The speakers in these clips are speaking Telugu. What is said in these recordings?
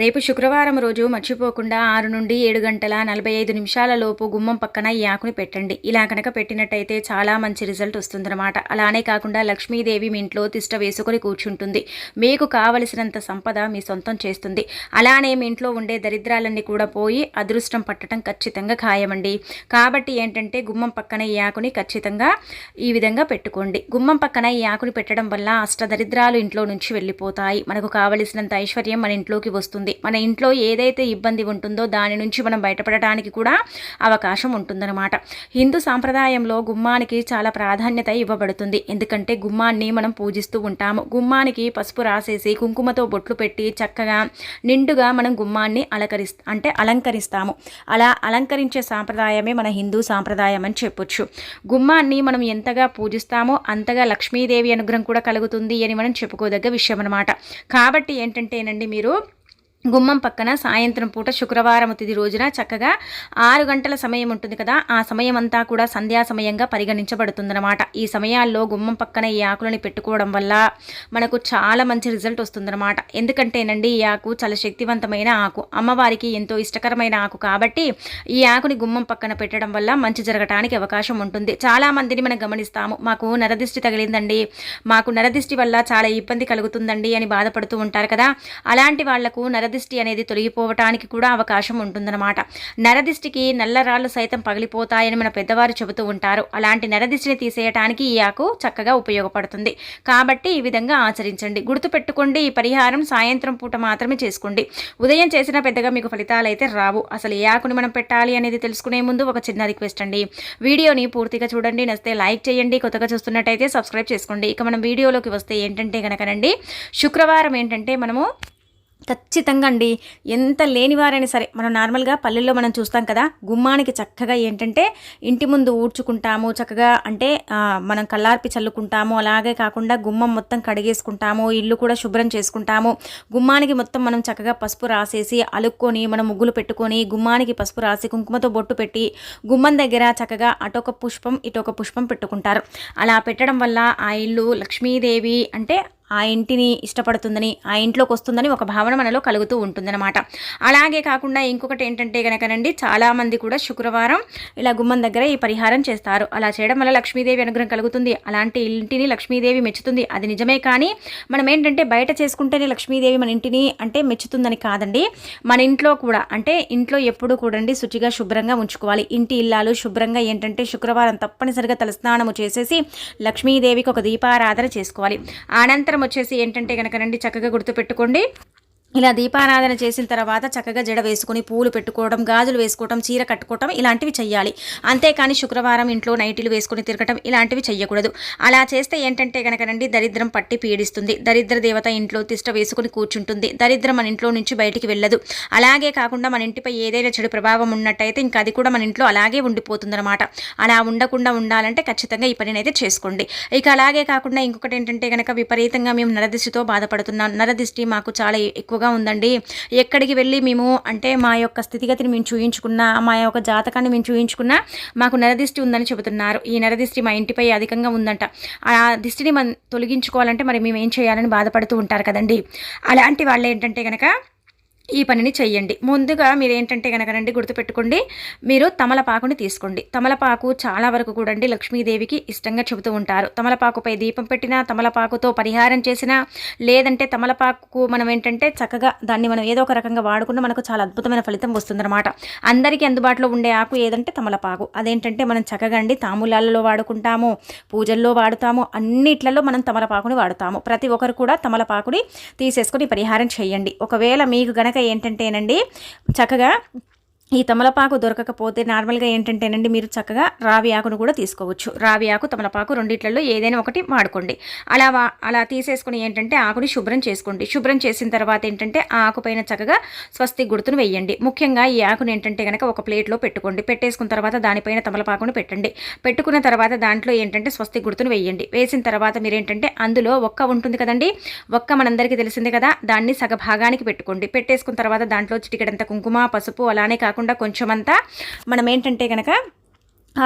రేపు శుక్రవారం రోజు మర్చిపోకుండా ఆరు నుండి ఏడు గంటల నలభై ఐదు నిమిషాల లోపు గుమ్మం పక్కన ఈ ఆకుని పెట్టండి. ఇలా కనుక పెట్టినట్టయితే చాలా మంచి రిజల్ట్ వస్తుందన్నమాట. అలానే కాకుండా లక్ష్మీదేవి మీ ఇంట్లో తిష్ట వేసుకొని కూర్చుంటుంది. మీకు కావలసినంత సంపద మీ సొంతం చేస్తుంది. అలానే మీ ఇంట్లో ఉండే దరిద్రాలన్నీ కూడా పోయి అదృష్టం పట్టడం ఖచ్చితంగా ఖాయమండి. కాబట్టి ఏంటంటే గుమ్మం పక్కన ఈ ఆకుని ఖచ్చితంగా ఈ విధంగా పెట్టుకోండి. గుమ్మం పక్కన ఈ ఆకుని పెట్టడం వల్ల అష్టదరిద్రాలు ఇంట్లో నుంచి వెళ్ళిపోతాయి. మనకు కావలసినంత ఐశ్వర్యం మన ఇంట్లోకి వస్తుంది. మన ఇంట్లో ఏదైతే ఇబ్బంది ఉంటుందో దాని నుంచి మనం బయటపడటానికి కూడా అవకాశం ఉంటుందన్నమాట. హిందూ సాంప్రదాయంలో గుమ్మానికి చాలా ప్రాధాన్యత ఇవ్వబడుతుంది. ఎందుకంటే గుమ్మాన్ని మనం పూజిస్తూ ఉంటాము. గుమ్మానికి పసుపు రాసేసి కుంకుమతో బొట్లు పెట్టి చక్కగా నిండుగా మనం గుమ్మాన్ని అలంకరిస్ అంటే అలంకరిస్తాము. అలా అలంకరించే సాంప్రదాయమే మన హిందూ సాంప్రదాయం అని చెప్పొచ్చు. గుమ్మాన్ని మనం ఎంతగా పూజిస్తామో అంతగా లక్ష్మీదేవి అనుగ్రహం కూడా కలుగుతుంది అని మనం చెప్పుకోదగ్గ విషయం అనమాట కాబట్టి ఏంటంటేనండి మీరు గుమ్మం పక్కన సాయంత్రం పూట శుక్రవారం తిది రోజున చక్కగా ఆరు గంటల సమయం ఉంటుంది కదా ఆ సమయం అంతా కూడా సంధ్యా సమయంగా పరిగణించబడుతుందన్నమాట. ఈ సమయాల్లో గుమ్మం పక్కన ఈ ఆకులని పెట్టుకోవడం వల్ల మనకు చాలా మంచి రిజల్ట్ వస్తుందన్నమాట. ఎందుకంటేనండి ఈ ఆకు చాలా శక్తివంతమైన ఆకు. అమ్మవారికి ఎంతో ఇష్టకరమైన ఆకు కాబట్టి ఈ ఆకుని గుమ్మం పక్కన పెట్టడం వల్ల మంచి జరగటానికి అవకాశం ఉంటుంది. చాలా మందిని మనం గమనిస్తాము. మాకు నరదిష్టి తగిలిందండి. మాకు నరదిష్టి వల్ల చాలా ఇబ్బంది కలుగుతుందండి అని బాధపడుతూ ఉంటారు కదా. అలాంటి వాళ్ళకు నరదిష్టి అనేది తొలగిపోవటానికి కూడా అవకాశం ఉంటుందన్నమాట. నరదిష్టికి నల్లరాళ్ళు సైతం పగిలిపోతాయని మన పెద్దవారు చెబుతూ ఉంటారు. అలాంటి నరదిష్టిని తీసేయటానికి ఈ ఆకు చక్కగా ఉపయోగపడుతుంది. కాబట్టి ఈ విధంగా ఆచరించండి. గుర్తుపెట్టుకోండి ఈ పరిహారం సాయంత్రం పూట మాత్రమే చేసుకోండి. ఉదయం చేసిన పెద్దగా మీకు ఫలితాలు అయితే రావు. అసలు ఏ ఆకుని మనం పెట్టాలి అనేది తెలుసుకునే ముందు ఒక చిన్న రిక్వెస్ట్ అండి. వీడియోని పూర్తిగా చూడండి నస్తే లైక్ చేయండి కొత్తగా చూస్తున్నట్టయితే సబ్స్క్రైబ్ చేసుకోండి. ఇక మనం వీడియోలోకి వస్తే ఏంటంటే కనుకనండి శుక్రవారం ఏంటంటే మనము ఖచ్చితంగా అండి. ఎంత లేనివారైనా సరే మనం నార్మల్గా పల్లెల్లో మనం చూస్తాం కదా గుమ్మానికి చక్కగా ఏంటంటే ఇంటి ముందు ఊడ్చుకుంటాము చక్కగా అంటే మనం కళ్ళార్పి చల్లుకుంటాము అలాగే కాకుండా గుమ్మం మొత్తం కడిగేసుకుంటాము ఇల్లు కూడా శుభ్రం చేసుకుంటాము. గుమ్మానికి మొత్తం మనం చక్కగా పసుపు రాసేసి అలుక్కొని మనం ముగ్గులు పెట్టుకొని గుమ్మానికి పసుపు రాసి కుంకుమతో బొట్టు పెట్టి గుమ్మం దగ్గర చక్కగా అటొక పుష్పం ఇటొక పుష్పం పెట్టుకుంటారు. అలా పెట్టడం వల్ల ఆ ఇల్లు లక్ష్మీదేవి అంటే ఆ ఇంటిని ఇష్టపడుతుందని ఆ ఇంట్లోకి వస్తుందని ఒక భావన మనలో కలుగుతూ ఉంటుందన్నమాట. అలాగే కాకుండా ఇంకొకటి ఏంటంటే కనుకనండి చాలామంది కూడా శుక్రవారం ఇలా గుమ్మం దగ్గర ఈ పరిహారం చేస్తారు. అలా చేయడం వల్ల లక్ష్మీదేవి అనుగ్రహం కలుగుతుంది. అలాంటి ఇంటిని లక్ష్మీదేవి మెచ్చుతుంది. అది నిజమే కానీ మనం ఏంటంటే బయట చేసుకుంటేనే లక్ష్మీదేవి మన ఇంటిని అంటే మెచ్చుతుందని కాదండి. మన ఇంట్లో కూడా అంటే ఇంట్లో ఎప్పుడు కూడండి శుచిగా శుభ్రంగా ఉంచుకోవాలి. ఇంటి ఇల్లాలు శుభ్రంగా ఏంటంటే శుక్రవారం తప్పనిసరిగా తలస్నానము చేసేసి లక్ష్మీదేవికి ఒక దీపారాధన చేసుకోవాలి. అనంతరం వచ్చేసి ఏంటంటే కనుక రండి చక్కగా గుర్తుపెట్టుకోండి. ఇలా దీపారాధన చేసిన తర్వాత చక్కగా జడ వేసుకుని పూలు పెట్టుకోవడం గాజులు వేసుకోవడం చీర కట్టుకోవటం ఇలాంటివి చెయ్యాలి. అంతేకాని శుక్రవారం ఇంట్లో నైటీలు వేసుకుని తిరగటం ఇలాంటివి చెయ్యకూడదు. అలా చేస్తే ఏంటంటే కనుకనండి దరిద్రం పట్టి పీడిస్తుంది. దరిద్ర దేవత ఇంట్లో తిష్ట వేసుకుని కూర్చుంటుంది. దరిద్రం మన ఇంట్లో నుంచి బయటికి వెళ్ళదు. అలాగే కాకుండా మన ఇంటిపై ఏదైనా చెడు ప్రభావం ఉన్నట్టయితే ఇంకా అది కూడా మన ఇంట్లో అలాగే ఉండిపోతుందన్నమాట. అలా ఉండకుండా ఉండాలంటే ఖచ్చితంగా ఈ పనినైతే చేసుకోండి. ఇక అలాగే కాకుండా ఇంకొకటి ఏంటంటే కనుక విపరీతంగా మేము నరదిష్టితో బాధపడుతున్నాం. నరదిష్టి మాకు చాలా ఎక్కువ ఎక్కువగా ఉందండి. ఎక్కడికి వెళ్ళి మేము అంటే మా యొక్క స్థితిగతిని మేము చూయించుకున్నా మా యొక్క జాతకాన్ని మేము చూయించుకున్నా మాకు నరదిష్టి ఉందని చెబుతున్నారు. ఈ నరదిష్టి మా ఇంటిపై అధికంగా ఉందంట. ఆ దిష్టిని మనం తొలగించుకోవాలంటే మరి మేము ఏం చేయాలని బాధపడుతూ ఉంటారు కదండి. అలాంటి వాళ్ళు ఏంటంటే కనుక ఈ పనిని చెయ్యండి. ముందుగా మీరు ఏంటంటే కనుక రండి గుర్తుపెట్టుకోండి. మీరు తమలపాకుని తీసుకోండి. తమలపాకు చాలా వరకు కూడా అండి లక్ష్మీదేవికి ఇష్టంగా చెబుతూ ఉంటారు. తమలపాకుపై దీపం పెట్టినా తమలపాకుతో పరిహారం చేసినా లేదంటే తమలపాకు మనం ఏంటంటే చక్కగా దాన్ని మనం ఏదో ఒక రకంగా వాడుకున్న మనకు చాలా అద్భుతమైన ఫలితం వస్తుందన్నమాట. అందరికీ అందుబాటులో ఉండే ఆకు ఏదంటే తమలపాకు. అదేంటంటే మనం చక్కగా అండి తాములాలలో వాడుకుంటాము పూజల్లో వాడుతాము అన్నిట్లలో మనం తమలపాకుని వాడుతాము. ప్రతి ఒక్కరు కూడా తమలపాకుని తీసేసుకొని పరిహారం చేయండి. ఒకవేళ మీకు గనక ఏంటంటేనండి చక్కగా ఈ తమలపాకు దొరకకపోతే నార్మల్గా ఏంటంటేనండి మీరు చక్కగా రావి ఆకును కూడా తీసుకోవచ్చు. రావి ఆకు తమలపాకు రెండిట్లలో ఏదైనా ఒకటి వాడుకోండి. అలా అలా తీసేసుకుని ఏంటంటే ఆకుని శుభ్రం చేసుకోండి. శుభ్రం చేసిన తర్వాత ఏంటంటే ఆ ఆకుపైన చక్కగా స్వస్తి గుర్తును వేయండి. ముఖ్యంగా ఈ ఆకును ఏంటంటే కనుక ఒక ప్లేట్లో పెట్టుకోండి. పెట్టేసుకున్న తర్వాత దానిపైన తమలపాకును పెట్టండి. పెట్టుకున్న తర్వాత దాంట్లో ఏంటంటే స్వస్తి గుర్తును వేయండి. వేసిన తర్వాత మీరు ఏంటంటే అందులో ఒక్క ఉంటుంది కదండి ఒక్క మనందరికీ తెలిసిందే కదా దాన్ని సగభాగానికి పెట్టుకోండి. పెట్టేసుకున్న తర్వాత దాంట్లో చిటికెడంత కుంకుమ పసుపు అలానే కాకుండా కాకుండా కొంచెమంతా మనం ఏంటంటే కనుక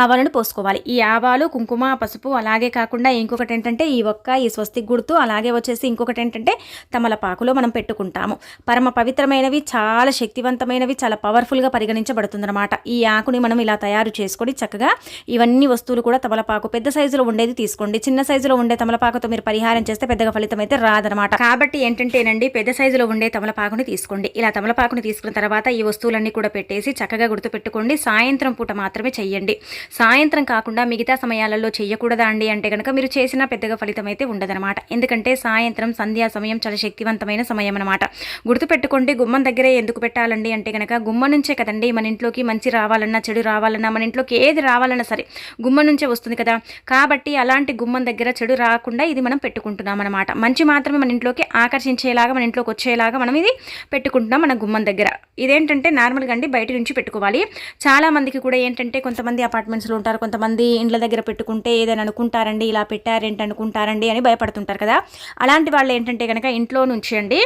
ఆవాలను పోసుకోవాలి. ఈ ఆవాలు కుంకుమ పసుపు అలాగే కాకుండా ఇంకొకటి ఏంటంటే ఈ ఒక్క ఈ స్వస్తిక్ గుర్తు అలాగే వచ్చేసి ఇంకొకటి ఏంటంటే తమలపాకులో మనం పెట్టుకుంటాము. పరమ పవిత్రమైనవి చాలా శక్తివంతమైనవి చాలా పవర్ఫుల్గా పరిగణించబడుతుందన్నమాట. ఈ ఆకుని మనం ఇలా తయారు చేసుకొని చక్కగా ఇవన్నీ వస్తువులు కూడా తమలపాకు పెద్ద సైజులో ఉండేది తీసుకోండి. చిన్న సైజులో ఉండే తమలపాకుతో మీరు పరిహారం చేస్తే పెద్దగా ఫలితం అయితే రాదనమాట కాబట్టి ఏంటంటేనండి పెద్ద సైజులో ఉండే తమలపాకుని తీసుకోండి. ఇలా తమలపాకుని తీసుకున్న తర్వాత ఈ వస్తువులన్నీ కూడా పెట్టేసి చక్కగా గుర్తుపెట్టుకోండి. సాయంత్రం పూట మాత్రమే చెయ్యండి. సాయంత్రం కాకుండా మిగతా సమయాలలో చేయకూడదా అండి అంటే కనుక మీరు చేసిన పెద్దగా ఫలితం అయితే ఉండదనమాట ఎందుకంటే సాయంత్రం సంధ్యా సమయం చాలా శక్తివంతమైన సమయం అనమాట గుర్తుపెట్టుకోండి గుమ్మం దగ్గరే ఎందుకు పెట్టాలండి అంటే కనుక గుమ్మ నుంచే కదండి మన ఇంట్లోకి మంచి రావాలన్నా చెడు రావాలన్నా మన ఇంట్లోకి ఏది రావాలన్నా సరే గుమ్మ నుంచే వస్తుంది కదా. కాబట్టి అలాంటి గుమ్మం దగ్గర చెడు రాకుండా ఇది మనం పెట్టుకుంటున్నాం అనమాట మంచి మాత్రమే మన ఇంట్లోకి ఆకర్షించేలాగా మన ఇంట్లోకి వచ్చేలాగా మనం ఇది పెట్టుకుంటున్నాం మన గుమ్మం దగ్గర. ఇదేంటంటే నార్మల్గా అండి బయట నుంచి పెట్టుకోవాలి. చాలా మందికి కూడా ఏంటంటే కొంతమంది అపార్ట్మెంట్ అపార్ట్మెంట్స్లో ఉంటారు. కొంతమంది ఇండ్ల దగ్గర పెట్టుకుంటే ఏదైనా అనుకుంటారండి ఇలా పెట్టారేంటి అనుకుంటారండి అని భయపడుతుంటారు కదా. అలాంటి వాళ్ళు ఏంటంటే కనుక ఇంట్లో నుంచి అండి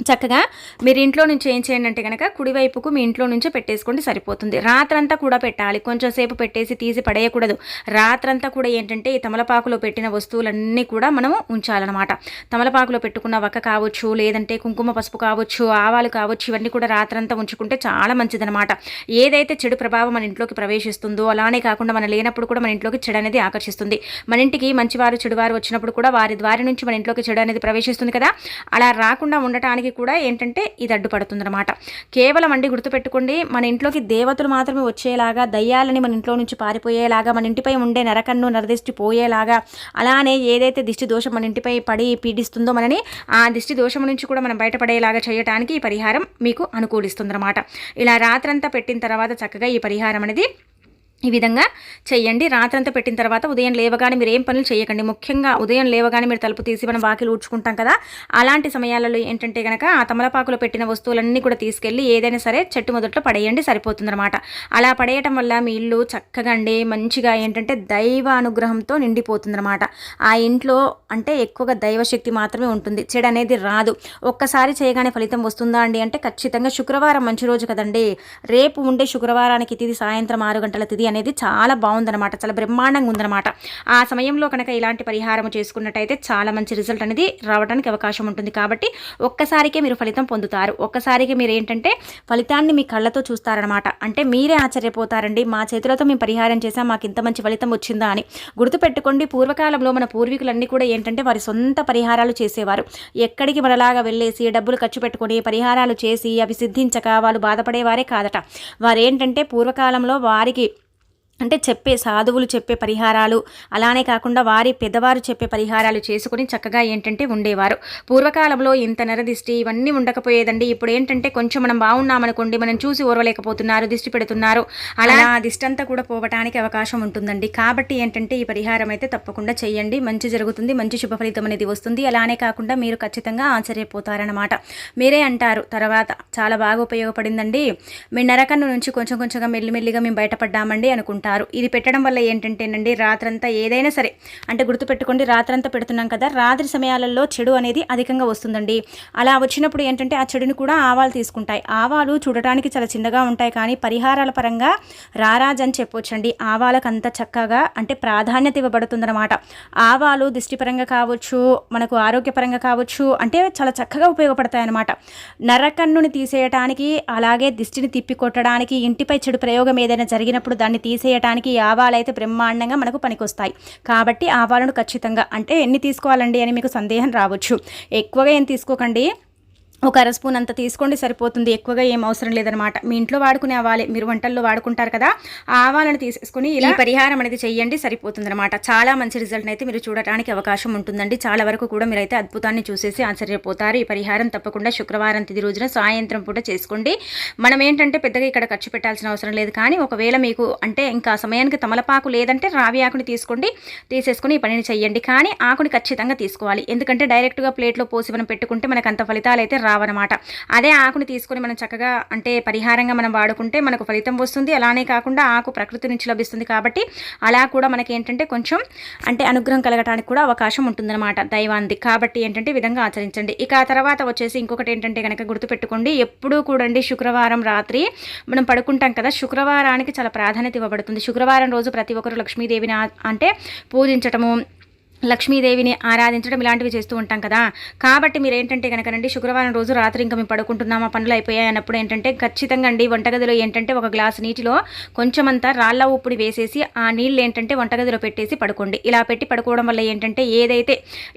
చక్కగా మీరు ఇంట్లో నుంచి ఏం చేయండి అంటే కనుక కుడివైపుకు మీ ఇంట్లో నుంచే పెట్టేసుకోండి సరిపోతుంది. రాత్రంతా కూడా పెట్టాలి. కొంచెం సేపు పెట్టేసి తీసి పడేయకూడదు. రాత్రంతా కూడా ఏంటంటే ఈ తమలపాకులో పెట్టిన వస్తువులన్నీ కూడా మనము ఉంచాలన్నమాట. తమలపాకులో పెట్టుకున్న వక్క కావచ్చు లేదంటే కుంకుమ పసుపు కావచ్చు ఆవాలు కావచ్చు ఇవన్నీ కూడా రాత్రంతా ఉంచుకుంటే చాలా మంచిదనమాట ఏదైతే చెడు ప్రభావం మన ఇంట్లోకి ప్రవేశిస్తుందో అలానే కాకుండా మన లేనప్పుడు కూడా మన ఇంట్లోకి చెడు అనేది ఆకర్షిస్తుంది. మన ఇంటికి మంచివారు చెడువారు వచ్చినప్పుడు కూడా వారి ద్వారి నుంచి మన ఇంట్లోకి చెడు అనేది ప్రవేశిస్తుంది కదా? అలా రాకుండా ఉండటానికి దానికి కూడా ఏంటంటే ఇది అడ్డుపడుతుందన్నమాట. కేవలం అండి గుర్తుపెట్టుకోండి మన ఇంట్లోకి దేవతలు మాత్రమే వచ్చేలాగా దయ్యాలని మన ఇంట్లో నుంచి పారిపోయేలాగా మన ఇంటిపై ఉండే నరకన్ను నరదిష్టి పోయేలాగా అలానే ఏదైతే దిష్టి దోషం మన ఇంటిపై పడి పీడిస్తుందో మనని ఆ దిష్టి దోషం నుంచి కూడా మనం బయటపడేలాగా చేయడానికి ఈ పరిహారం మీకు అనుకూలిస్తుందన్నమాట. ఇలా రాత్రంతా పెట్టిన తర్వాత చక్కగా ఈ పరిహారం అనేది ఈ విధంగా చేయండి రాత్రంతా పెట్టిన తర్వాత ఉదయం లేవగానే మీరు ఏం పనులు చేయకండి ముఖ్యంగా ఉదయం లేవగానే మీరు తలుపు తీసి మనం వాకిలు ఊడ్చుకుంటాం కదా అలాంటి సమయాలలో ఏంటంటే కనుక ఆ తమలపాకులో పెట్టిన వస్తువులన్నీ కూడా తీసుకెళ్ళి ఏదైనా సరే చెట్టు మొదట్లో పడేయండి సరిపోతుందన్నమాట. అలా పడేయటం వల్ల మీ ఇల్లు చక్కగా అండి మంచిగా ఏంటంటే దైవ అనుగ్రహంతో నిండిపోతుందన్నమాట. ఆ ఇంట్లో అంటే ఎక్కువగా దైవశక్తి మాత్రమే ఉంటుంది. చెడు అనేది రాదు. ఒక్కసారి చేయగానే ఫలితం వస్తుందా అండి అంటే ఖచ్చితంగా శుక్రవారం మంచి రోజు కదండి. రేపు ఉండే శుక్రవారానికి తిది సాయంత్రం ఆరు గంటల తిది అనేది చాలా బాగుందనమాట చాలా బ్రహ్మాండంగా ఉందనమాట ఆ సమయంలో కనుక ఇలాంటి పరిహారం చేసుకున్నట్టయితే చాలా మంచి రిజల్ట్ అనేది రావడానికి అవకాశం ఉంటుంది. కాబట్టి ఒక్కసారికే మీరు ఫలితం పొందుతారు. ఒక్కసారికి మీరు ఏంటంటే ఫలితాన్ని మీ కళ్ళతో చూస్తారనమాట అంటే మీరే ఆశ్చర్యపోతారండి మా చేతులతో మేము పరిహారం చేసాం మాకు ఇంత మంచి ఫలితం వచ్చిందా అని. గుర్తుపెట్టుకోండి పూర్వకాలంలో మన పూర్వీకులన్నీ కూడా ఏంటంటే వారి సొంత పరిహారాలు చేసేవారు. ఎక్కడికి మనలాగా వెళ్ళేసి డబ్బులు ఖర్చు పెట్టుకొని పరిహారాలు చేసి అవి సిద్ధించక వాళ్ళు బాధపడేవారే కాదట. వారేంటంటే పూర్వకాలంలో వారికి అంటే చెప్పే సాధువులు చెప్పే పరిహారాలు అలానే కాకుండా వారి పెద్దవారు చెప్పే పరిహారాలు చేసుకుని చక్కగా ఏంటంటే ఉండేవారు. పూర్వకాలంలో ఇంత నరదిష్టి ఇవన్నీ ఉండకపోయేదండి. ఇప్పుడు ఏంటంటే కొంచెం మనం బాగున్నామనుకోండి మనం చూసి ఓర్వలేకపోతున్నారు దిష్టి పెడుతున్నారు. అలా ఆ దిష్టి అంతా కూడా పోవటానికి అవకాశం ఉంటుందండి. కాబట్టి ఏంటంటే ఈ పరిహారం అయితే తప్పకుండా చేయండి. మంచి జరుగుతుంది మంచి శుభ ఫలితం అనేది వస్తుంది. అలానే కాకుండా మీరు ఖచ్చితంగా ఆశ్చర్యపోతారనమాట మీరే అంటారు తర్వాత చాలా బాగా ఉపయోగపడిందండి. మీ నరకన్ను నుంచి కొంచెం కొంచెంగా మెల్లిమెల్లిగా మేము బయటపడ్డామండి అనుకుంటాం ఉంటారు ఇది పెట్టడం వల్ల ఏంటంటేనండి రాత్రంతా ఏదైనా సరే అంటే గుర్తుపెట్టుకోండి రాత్రంతా పెడుతున్నాం కదా రాత్రి సమయాలలో చెడు అనేది అధికంగా వస్తుందండి. అలా వచ్చినప్పుడు ఏంటంటే ఆ చెడుని కూడా ఆవాలు తీసుకుంటాయి. ఆవాలు చూడటానికి చాలా చిన్నగా ఉంటాయి కానీ పరిహారాల పరంగా రారాజ్ అని చెప్పొచ్చండి. ఆవాలకు అంత చక్కగా అంటే ప్రాధాన్యత ఇవ్వబడుతుందన్నమాట. ఆవాలు దిష్టిపరంగా కావచ్చు మనకు ఆరోగ్యపరంగా కావచ్చు అంటే చాలా చక్కగా ఉపయోగపడతాయి అన్నమాట నరకన్నుని తీసేయటానికి అలాగే దిష్టిని తిప్పి కొట్టడానికి ఇంటిపై చెడు ప్రయోగం ఏదైనా జరిగినప్పుడు దాన్ని చేయడానికి ఆవాలు అయితే బ్రహ్మాండంగా మనకు పనికొస్తాయి. కాబట్టి ఆవాలను ఖచ్చితంగా అంటే ఎన్ని తీసుకోవాలండి అని మీకు సందేహం రావచ్చు. ఎక్కువగా ఏం తీసుకోకండి? ఒక అర స్పూన్ అంత తీసుకోండి సరిపోతుంది. ఎక్కువగా ఏం అవసరం లేదనమాట మీ ఇంట్లో వాడుకునే ఆవాలే. మీరు వంటల్లో వాడుకుంటారు కదా ఆవాలను తీసేసుకుని ఇలా పరిహారం అనేది చెయ్యండి సరిపోతుంది అనమాట చాలా మంచి రిజల్ట్ అయితే మీరు చూడటానికి అవకాశం ఉంటుందండి. చాలా వరకు కూడా మీరైతే అద్భుతాన్ని చూసేసి ఆశ్చర్యపోతారు. ఈ పరిహారం తప్పకుండా శుక్రవారం తిది రోజున సాయంత్రం పూట చేసుకోండి. మనం ఏంటంటే పెద్దగా ఇక్కడ ఖర్చు పెట్టాల్సిన అవసరం లేదు కానీ ఒకవేళ మీకు అంటే ఇంకా సమయానికి తమలపాకు లేదంటే రావి ఆకుని తీసుకోండి తీసేసుకుని ఈ పనిని చెయ్యండి. కానీ ఆకుని ఖచ్చితంగా తీసుకోవాలి. ఎందుకంటే డైరెక్ట్గా ప్లేట్లో పోసి మనం పెట్టుకుంటే మనకు అంత ఫలితాలు అయితే రా రావన్నమాట. అదే ఆకుని తీసుకొని మనం చక్కగా అంటే పరిహారంగా మనం వాడుకుంటే మనకు ఫలితం వస్తుంది. అలానే కాకుండా ఆకు ప్రకృతి నుంచి లభిస్తుంది కాబట్టి అలా కూడా మనకి ఏంటంటే కొంచెం అంటే అనుగ్రహం కలగటానికి కూడా అవకాశం ఉంటుందన్నమాట దైవాంది. కాబట్టి ఏంటంటే విధంగా ఆచరించండి. ఇక ఆ తర్వాత వచ్చేసి ఇంకొకటి ఏంటంటే కనుక గుర్తుపెట్టుకోండి. ఎప్పుడూ కూడండి శుక్రవారం రాత్రి మనం పడుకుంటాం కదా శుక్రవారానికి చాలా ప్రాధాన్యత ఇవ్వబడుతుంది. శుక్రవారం రోజు ప్రతి ఒక్కరు లక్ష్మీదేవిని అంటే పూజించటము లక్ష్మీదేవిని ఆరాధించడం ఇలాంటివి చేస్తూ ఉంటాం కదా. కాబట్టి మీరు ఏంటంటే కనుకనండి శుక్రవారం రోజు రాత్రి ఇంకా మేము పడుకుంటున్నామా పనులు అయిపోయాయి అన్నప్పుడు ఏంటంటే ఖచ్చితంగా అండి వంటగదిలో ఏంటంటే ఒక గ్లాసు నీటిలో కొంచెమంతా రాళ్ళ ఉప్పుడి వేసేసి ఆ నీళ్ళు ఏంటంటే వంటగదిలో పెట్టేసి పడుకోండి. ఇలా పెట్టి పడుకోవడం వల్ల ఏంటంటే ఏదైతే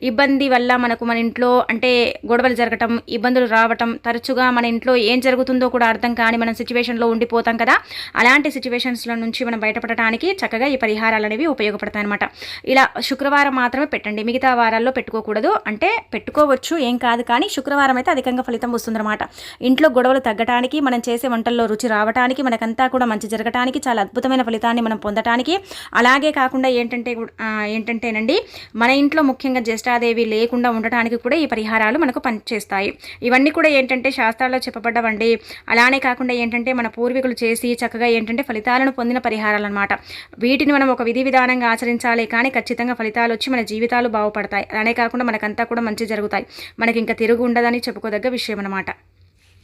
ఇబ్బంది వల్ల మనకు మన ఇంట్లో అంటే గొడవలు జరగటం ఇబ్బందులు రావటం తరచుగా మన ఇంట్లో ఏం జరుగుతుందో కూడా అర్థం కాని మనం సిచ్యువేషన్లో ఉండిపోతాం కదా. అలాంటి సిచ్యువేషన్స్లో నుంచి మనం బయటపడటానికి చక్కగా ఈ పరిహారాలు అనేవి ఉపయోగపడతాయి అనమాట ఇలా శుక్రవారం మాత్రం మాత్రమే పెట్టండి. మిగతా వారాల్లో పెట్టుకోకూడదు. అంటే పెట్టుకోవచ్చు ఏం కాదు కానీ శుక్రవారం అయితే అధికంగా ఫలితం వస్తుందన్నమాట. ఇంట్లో గొడవలు తగ్గటానికి మనం చేసే వంటల్లో రుచి రావటానికి మనకంతా కూడా మంచి జరగటానికి చాలా అద్భుతమైన ఫలితాన్ని మనం పొందటానికి. అలాగే కాకుండా ఏంటంటే ఏంటంటేనండి మన ఇంట్లో ముఖ్యంగా జ్యేష్ఠాదేవి లేకుండా ఉండటానికి కూడా ఈ పరిహారాలు మనకు పనిచేస్తాయి. ఇవన్నీ కూడా ఏంటంటే శాస్త్రాల్లో చెప్పబడ్డవండి. అలానే కాకుండా ఏంటంటే మన పూర్వీకులు చేసి చక్కగా ఏంటంటే ఫలితాలను పొందిన పరిహారాలు అనమాట వీటిని మనం ఒక విధి విధానంగా ఆచరించాలి కానీ ఖచ్చితంగా ఫలితాలు వచ్చి మన జీవితాలు బాగుపడతాయి. అనే కాకుండా మనకంతా కూడా మంచి జరుగుతాయి. మనకి ఇంకా తిరుగు ఉండదని చెప్పుకోదగ్గ విషయం అనమాట